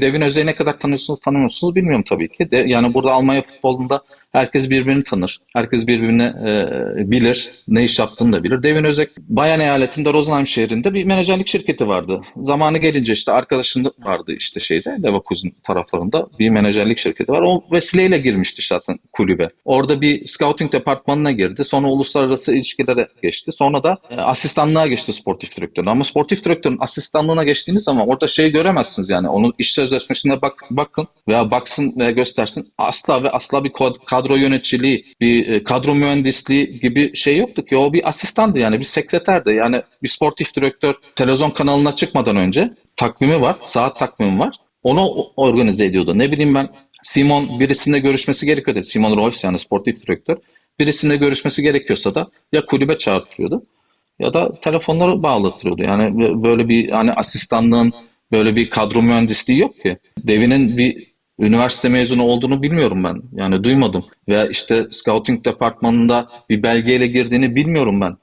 Devin Özey'i ne kadar tanıyorsunuz tanımıyorsunuz bilmiyorum tabii ki. De, yani burada Almanya futbolunda herkes birbirini tanır. Herkes birbirini e, bilir. Ne iş yaptığını da bilir. Devin Özek Bayan eyaletinde Rosenheim şehrinde bir menajerlik şirketi vardı. Zamanı gelince işte arkadaşında vardı işte şeyde Leverkusen taraflarında bir menajerlik şirketi var. O vesileyle girmişti zaten kulübe. Orada bir scouting departmanına girdi. Sonra uluslararası ilişkilere geçti. Sonra da e, asistanlığa geçti sportif direktörün. Ama sportif direktörün asistanlığına geçtiğiniz zaman orada şey göremezsiniz yani. Onun iş sözleşmesine bak, bakın veya baksın veya göstersin. Asla ve asla bir kod- kadro yöneticiliği, bir e, kadro mühendisliği gibi şey yoktu ki. O bir asistandı yani bir sekreterdi. Yani bir sportif direktör televizyon kanalına çıkmadan önce takvimi var, saat takvimi var. Onu organize ediyordu. Ne bileyim ben Simon birisinde görüşmesi gerekiyordu. Simon Rolfs yani sportif direktör. Birisinde görüşmesi gerekiyorsa da ya kulübe çağırtıyordu ya da telefonları bağlattırıyordu. Yani bö- böyle bir hani asistanlığın böyle bir kadro mühendisliği yok ki. Devin'in bir üniversite mezunu olduğunu bilmiyorum ben. Yani duymadım. Veya işte scouting departmanında bir belgeyle girdiğini bilmiyorum ben.